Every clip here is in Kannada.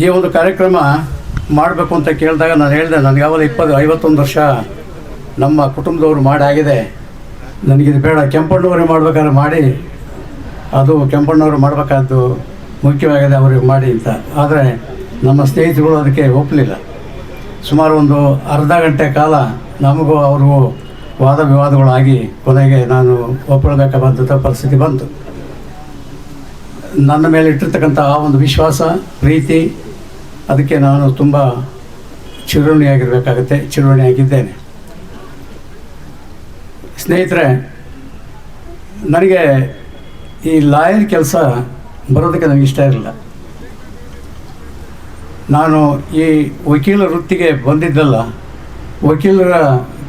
ಈ ಒಂದು ಕಾರ್ಯಕ್ರಮ ಮಾಡಬೇಕು ಅಂತ ಕೇಳಿದಾಗ ನಾನು ಹೇಳಿದೆ, ನನಗೆ ಯಾವಾಗ ಇಪ್ಪತ್ತು, ಐವತ್ತೊಂದು ವರ್ಷ ನಮ್ಮ ಕುಟುಂಬದವರು ಮಾಡಿ ಆಗಿದೆ ನನಗಿದು ಬೇಡ. ಕೆಂಪಣ್ಣವರೇ ಮಾಡ್ಬೇಕಾದ್ರೆ ಮಾಡಿ. ಅದು ಕೆಂಪಣ್ಣವರು ಮಾಡಬೇಕಾದ್ದು ಮುಖ್ಯವಾಗಿದೆ, ಅವ್ರಿಗೆ ಮಾಡಿ ಅಂತ. ಆದರೆ ನಮ್ಮ ಸ್ನೇಹಿತರುಗಳು ಅದಕ್ಕೆ ಒಪ್ಪಲಿಲ್ಲ. ಸುಮಾರು ಒಂದು ಅರ್ಧ ಗಂಟೆ ಕಾಲ ನಮಗೂ ಅವ್ರಿಗೂ ವಾದ ವಿವಾದಗಳಾಗಿ ಕೊನೆಗೆ ನಾನು ಒಪ್ಪಳಬೇಕಾದಂಥ ಪರಿಸ್ಥಿತಿ ಬಂತು. ನನ್ನ ಮೇಲೆ ಇಟ್ಟಿರ್ತಕ್ಕಂಥ ಆ ಒಂದು ವಿಶ್ವಾಸ, ಪ್ರೀತಿ, ಅದಕ್ಕೆ ನಾನು ತುಂಬ ಚಿರುಣಿಯಾಗಿರಬೇಕಾಗತ್ತೆ ಚಿರುಣಿಯಾಗಿದ್ದೇನೆ ಸ್ನೇಹಿತರೆ, ನನಗೆ ಈ ಲಾಯರ್ ಕೆಲಸ ಬರೋದಕ್ಕೆ ನನಗೆ ಇಷ್ಟ ಇರಲಿಲ್ಲ. ನಾನು ಈ ವಕೀಲ ವೃತ್ತಿಗೆ ಬಂದಿದ್ದಲ್ಲ, ವಕೀಲರ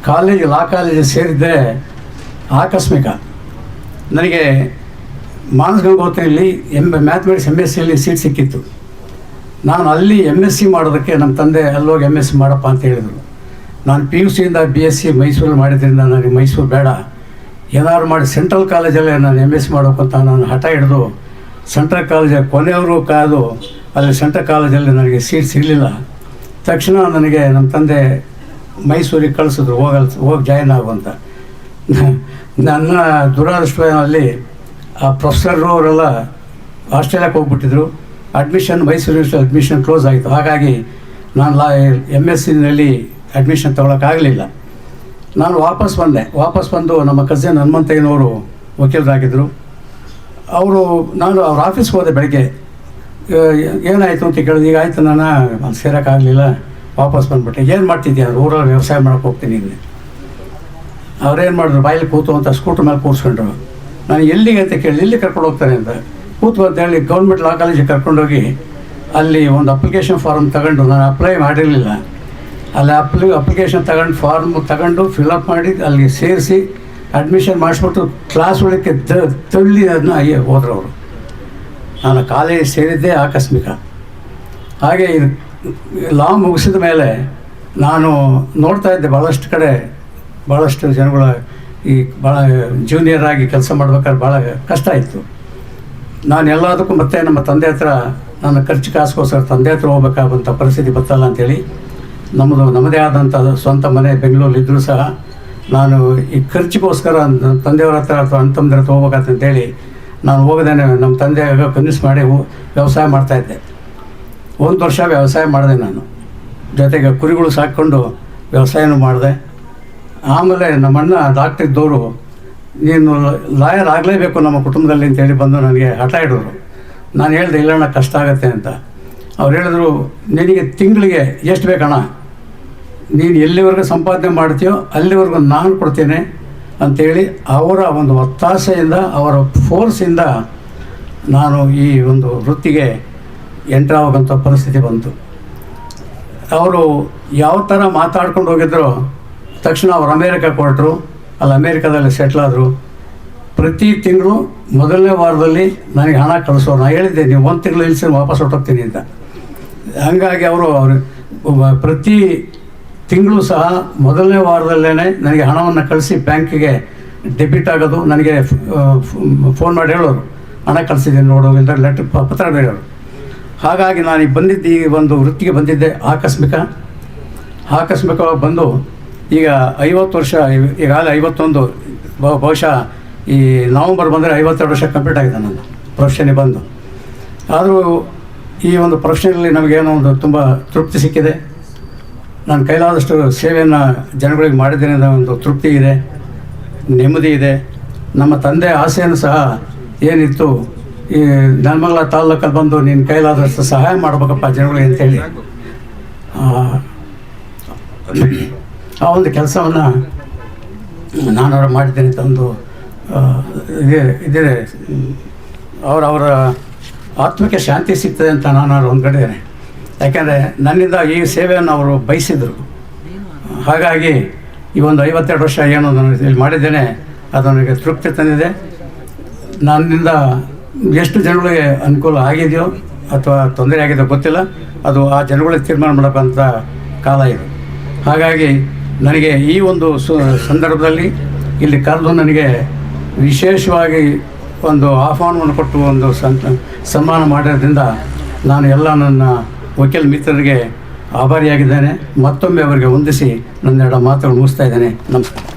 ಕಾಲೇಜ್, ಲಾ ಕಾಲೇಜ್ ಸೇರಿದ್ದೆ ಆಕಸ್ಮಿಕ. ನನಗೆ ಮಾನಸ ಗಂಗೋತ್ರಿಯಲ್ಲಿ ಎಂ ಮ್ಯಾಥಮೆಟಿಕ್ಸ್ ಎಂ ಎಸ್ ಸಿಯಲ್ಲಿ ಸೀಟ್ ಸಿಕ್ಕಿತ್ತು. ನಾನು ಅಲ್ಲಿ ಎಂ ಎಸ್ ಸಿ ಮಾಡೋದಕ್ಕೆ ನಮ್ಮ ತಂದೆ ಅಲ್ಲೋಗಿ ಎಂ ಎಸ್ ಸಿ ಮಾಡಪ್ಪ ಅಂತ ಹೇಳಿದರು. ನಾನು ಪಿ ಯು ಸಿಯಿಂದ ಬಿ ಎಸ್ ಸಿ ಮೈಸೂರಲ್ಲಿ ಮಾಡಿದ್ರಿಂದ ನನಗೆ ಮೈಸೂರು ಬೇಡ. ಏನಾದ್ರು ಮಾಡಿ ಸೆಂಟ್ರಲ್ ಕಾಲೇಜಲ್ಲೇ ನಾನು ಎಂ ಎಸ್ ಸಿ ಮಾಡಬೇಕು ಅಂತ ನಾನು ಹಠ ಹಿಡಿದು ಸೆಂಟ್ರಲ್ ಕಾಲೇಜಲ್ಲಿ ಕೊನೆಯವರು ಕಾದು ಅಲ್ಲಿ ಸೆಂಟ್ರಲ್ ಕಾಲೇಜಲ್ಲಿ ನನಗೆ ಸೀಟ್ ಸಿಗಲಿಲ್ಲ. ತಕ್ಷಣ ನನಗೆ ನಮ್ಮ ತಂದೆ ಮೈಸೂರಿಗೆ ಕಳಿಸಿದ್ರು, ಹೋಗಲ್, ಹೋಗಿ ಜಾಯಿನ್ ಆಗುವಂತ ನನ್ನ ದುರಾದೃಷ್ಟದಲ್ಲಿ ಆ ಪ್ರೊಫೆಸರ್ ಅವರೆಲ್ಲ ಆಸ್ಟ್ರೇಲಿಯಾಕ್ಕೆ ಹೋಗ್ಬಿಟ್ಟಿದ್ರು. ಅಡ್ಮಿಷನ್ ಮೈಸೂರು ಅಡ್ಮಿಷನ್ ಕ್ಲೋಸ್ ಆಯಿತು. ಹಾಗಾಗಿ ನಾನು ಲಾ ಎಂ ಎಸ್ ಸಿನಲ್ಲಿ ಅಡ್ಮಿಷನ್ ತೊಗೊಳಕ್ಕಾಗಲಿಲ್ಲ. ನಾನು ವಾಪಸ್ ಬಂದೆ. ವಾಪಸ್ ಬಂದು ನಮ್ಮ ಕಸಿನ್ ಹನುಮಂತಯ್ಯನವರು ವಕೀಲರಾಗಿದ್ದರು ಅವರು, ನಾನು ಅವ್ರ ಆಫೀಸ್ಗೆ ಹೋದೆ ಬೆಳಗ್ಗೆ. ಏನಾಯಿತು ಅಂತ ಕೇಳಿದೆ ಈಗ ಆಯಿತು ನಾನು, ಅಲ್ಲಿ ಸೇರೋಕ್ಕಾಗಲಿಲ್ಲ. ವಾಪಸ್ ಬಂದುಬಿಟ್ಟೆ. ಏನು ಮಾಡ್ತಿದ್ಯಾ? ಊರಲ್ಲಿ ವ್ಯವಸಾಯ ಮಾಡೋಕ್ಕೆ ಹೋಗ್ತೀನಿ. ಅವ್ರೇನು ಮಾಡಿದ್ರು, ಬಾಯಲ್ಲಿ ಕೂತು ಅಂತ ಸ್ಕೂಟ್ರ್ ಮೇಲೆ ಕೂರಿಸ್ಕೊಂಡ್ರು. ನಾನು ಎಲ್ಲಿಗೆ ಅಂತ ಕೇಳಿ ಎಲ್ಲಿ ಕರ್ಕೊಂಡು ಹೋಗ್ತಾನೆ ಅಂತ ಕೂತು ಅಂತ ಹೇಳಿ ಗೌರ್ಮೆಂಟ್ ಲಾ ಕಾಲೇಜಿಗೆ ಕರ್ಕೊಂಡೋಗಿ ಅಲ್ಲಿ ಒಂದು ಅಪ್ಲಿಕೇಶನ್ ಫಾರ್ಮ್ ತಗೊಂಡು, ನಾನು ಅಪ್ಲೈ ಮಾಡಿರಲಿಲ್ಲ. ಅಲ್ಲಿ ಅಪ್ಲಿ ಅಪ್ಲಿಕೇಶನ್ ತಗೊಂಡು ಫಾರ್ಮ್ ತಗೊಂಡು ಫಿಲಪ್ ಮಾಡಿ ಅಲ್ಲಿ ಸೇರಿಸಿ ಅಡ್ಮಿಷನ್ ಮಾಡಿಸ್ಬಿಟ್ಟು ಕ್ಲಾಸ್ ಒಳಕ್ಕೆ ತಳ್ಳಿ ಅದನ್ನ ಅಯ್ಯೋ ಹೋದ್ರು ಅವರು ನಾನು ಕಾಲೇಜ್ ಸೇರಿದ್ದೇ ಆಕಸ್ಮಿಕ. ಹಾಗೆ ಇದು ಲಾ ಮುಗಿಸಿದ ಮೇಲೆ ನಾನು ನೋಡ್ತಾ ಇದ್ದೆ ಭಾಳಷ್ಟು ಕಡೆ ಭಾಳಷ್ಟು ಜನಗಳ ಈ ಭಾಳ ಜೂನಿಯರ್ ಆಗಿ ಕೆಲಸ ಮಾಡ್ಬೇಕಾದ್ರೆ ಭಾಳ ಕಷ್ಟ ಇತ್ತು ನಾನು ಎಲ್ಲದಕ್ಕೂ ಮತ್ತೆ ನಮ್ಮ ತಂದೆ ಹತ್ರ, ನನ್ನ ಖರ್ಚು ಕಾಸುಗೋಸ್ಕರ ತಂದೆ ಹತ್ರ ಹೋಗ್ಬೇಕಾದಂಥ ಪರಿಸ್ಥಿತಿ ಬರ್ತಲ್ಲ ಅಂತೇಳಿ, ನಮ್ಮದು ನಮ್ಮದೇ ಆದಂಥ ಸ್ವಂತ ಮನೆ ಬೆಂಗಳೂರಲ್ಲಿ ಇದ್ದರೂ ಸಹ ನಾನು ಈ ಖರ್ಚಿಗೋಸ್ಕರ ತಂದೆಯವ್ರ ಹತ್ರ ಅಥವಾ ಅಣ್ಣ ತಮ್ಮದ್ರ ಹತ್ರ ಹೋಗ್ಬೇಕಂತೇಳಿ ನಾನು ಹೋಗದೇನೆ ನಮ್ಮ ತಂದೆ ಕನ್ವಿನ್ಸ್ ಮಾಡಿ ವ್ಯವಸಾಯ ಮಾಡ್ತಾಯಿದ್ದೆ ಒಂದು ವರ್ಷ ವ್ಯವಸಾಯ ಮಾಡಿದೆ ನಾನು. ಜೊತೆಗೆ ಕುರಿಗಳು ಸಾಕ್ಕೊಂಡು ವ್ಯವಸಾಯನೂ ಮಾಡಿದೆ. ಆಮೇಲೆ ನಮ್ಮಣ್ಣ ಡಾಕ್ಟರ್ ಇದ್ದವರು, ನೀನು ಲಾಯರ್ ಆಗಲೇಬೇಕು ನಮ್ಮ ಕುಟುಂಬದಲ್ಲಿ ಅಂತೇಳಿ ಬಂದು ನನಗೆ ಹಠ ಇಡೋರು ನಾನು ಹೇಳಿದೆ, ಇಲ್ಲಣ್ಣ, ಕಷ್ಟ ಆಗುತ್ತೆ ಅಂತ. ಅವ್ರು ಹೇಳಿದ್ರು, ನಿನಗೆ ತಿಂಗಳಿಗೆ ಎಷ್ಟು ಬೇಕಣ್ಣ? ನೀನು ಎಲ್ಲಿವರೆಗೂ ಸಂಪಾದನೆ ಮಾಡ್ತೀಯೋ ಅಲ್ಲಿವರೆಗೂ ನಾನು ಕೊಡ್ತೇನೆ ಅಂಥೇಳಿ ಅವರ ಒಂದು ಒತ್ತಾಸೆಯಿಂದ, ಅವರ ಫೋರ್ಸಿಂದ ನಾನು ಈ ಒಂದು ವೃತ್ತಿಗೆ ಎಂಟ್ರ್ ಆಗುವಂಥ ಪರಿಸ್ಥಿತಿ ಬಂತು. ಅವರು ಯಾವ ಥರ ಮಾತಾಡ್ಕೊಂಡು ಹೋಗಿದ್ರು ತಕ್ಷಣ ಅವ್ರು ಅಮೇರಿಕ ಕೊಟ್ಟರು. ಅಲ್ಲಿ ಅಮೇರಿಕಾದಲ್ಲಿ ಸೆಟ್ಲ್ ಆದರು. ಪ್ರತಿ ತಿಂಗಳು ಮೊದಲನೇ ವಾರದಲ್ಲಿ ನನಗೆ ಹಣ ಕಳಿಸೋರು. ನಾನು ಹೇಳಿದ್ದೆ, ನೀವು ಒಂದು ತಿಂಗಳು ಇಳಿಸಿ ವಾಪಸ್ ಹೊಟ್ಟೋಗ್ತೀನಿ ಅಂತ. ಹಂಗಾಗಿ ಅವರು ಅವರು ಪ್ರತಿ ತಿಂಗಳು ಸಹ ಮೊದಲನೇ ವಾರದಲ್ಲೇ ನನಗೆ ಹಣವನ್ನು ಕಳಿಸಿ ಬ್ಯಾಂಕಿಗೆ ಡೆಬಿಟ್ ಆಗೋದು. ನನಗೆ ಫೋನ್ ಮಾಡಿ ಹೇಳೋರು. ಹಣ ಕಳಿಸಿದ್ದೀನಿ ನೋಡು ಅಂತ ಲೆಟ್ರ್ ಪತ್ರ ಹೇಳೋರು ಹಾಗಾಗಿ ನಾನು ಈಗ ಬಂದಿದ್ದು ಈ ಒಂದು ವೃತ್ತಿಗೆ ಬಂದಿದ್ದೆ. ಆಕಸ್ಮಿಕ, ಆಕಸ್ಮಿಕವಾಗಿ ಬಂದು ಈಗ ಐವತ್ತು ವರ್ಷ, ಈಗಾಗಲೇ ಐವತ್ತೊಂದು, ಬಹು- ಬಹುಶಃ ಈ ನವಂಬರ್ ಬಂದರೆ ಐವತ್ತೆರಡು ವರ್ಷ ಕಂಪ್ಲೀಟ್ ಆಗಿದೆ ನನ್ನ ಪ್ರೊಫೆಷನ್ಗೆ ಬಂದು. ಆದರೂ ಈ ಒಂದು ಪ್ರೊಫೆಷನಲ್ಲಿ ನಮಗೇನೋ ಒಂದು ತುಂಬ ತೃಪ್ತಿ ಸಿಕ್ಕಿದೆ. ನಾನು ಕೈಲಾದಷ್ಟು ಸೇವೆಯನ್ನು ಜನಗಳಿಗೆ ಮಾಡಿದ್ದೇನೆ ಅನ್ನೋ ಒಂದು ತೃಪ್ತಿ ಇದೆ, ನೆಮ್ಮದಿ ಇದೆ. ನಮ್ಮ ತಂದೆ ಆಸೆಯನ್ನು ಸಹ ಏನಿತ್ತು, ಈ ನೆಲಮಂಗಲ ತಾಲ್ಲೂಕಲ್ಲಿ ಬಂದು ನೀನು ಕೈಲಾದಷ್ಟು ಸಹಾಯ ಮಾಡಬೇಕಪ್ಪ ಜನಗಳಿಗೆ ಅಂತೇಳಿ. ಆ, ಒಂದು ಕೆಲಸವನ್ನು ನಾನು ಅವ್ರು ಮಾಡಿದ್ದೇನೆ ತಂದು ಇದೇ ಇದೆ ಇದಿದೆ ಅವರ ಅವರ ಆತ್ಮಕ್ಕೆ ಶಾಂತಿ ಸಿಗ್ತದೆ ಅಂತ ನಾನು ಅವ್ರು ಕಡೆ ಯಾಕೆಂದರೆ ನನ್ನಿಂದ ಈ ಸೇವೆಯನ್ನು ಅವರು ಬಯಸಿದರು. ಹಾಗಾಗಿ ಈ ಒಂದು ಐವತ್ತೆರಡು ವರ್ಷ ಏನು ನಾನು ಇಲ್ಲಿ ಮಾಡಿದ್ದೇನೆ ಅದು ನನಗೆ ತೃಪ್ತಿ ತಂದಿದೆ. ನನ್ನಿಂದ ಎಷ್ಟು ಜನಗಳಿಗೆ ಅನುಕೂಲ ಆಗಿದೆಯೋ ಅಥವಾ ತೊಂದರೆ ಆಗಿದೆಯೋ ಗೊತ್ತಿಲ್ಲ ಅದು ಆ ಜನಗಳಿಗೆ ತೀರ್ಮಾನ ಮಾಡಬೇಕಂತ ಕಾಲ ಇದು. ಹಾಗಾಗಿ ನನಗೆ ಈ ಒಂದು ಸಂದರ್ಭದಲ್ಲಿ ಇಲ್ಲಿ ಕರೆದು ನನಗೆ ವಿಶೇಷವಾಗಿ ಒಂದು ಆಹ್ವಾನವನ್ನು ಕೊಟ್ಟು ಒಂದು ಸನ್ಮಾನ ಮಾಡಿರೋದ್ರಿಂದ ನಾನು ಎಲ್ಲ ನನ್ನ ವಕೀಲ ಮಿತ್ರರಿಗೆ ಆಭಾರಿಯಾಗಿದ್ದೇನೆ. ಮತ್ತೊಮ್ಮೆ ಅವರಿಗೆ ವಂದಿಸಿ ನನ್ನೆರಡು ಮಾತುಗಳು ಮುಗಿಸ್ತಾ ಇದ್ದೇನೆ. ನಮಸ್ಕಾರ.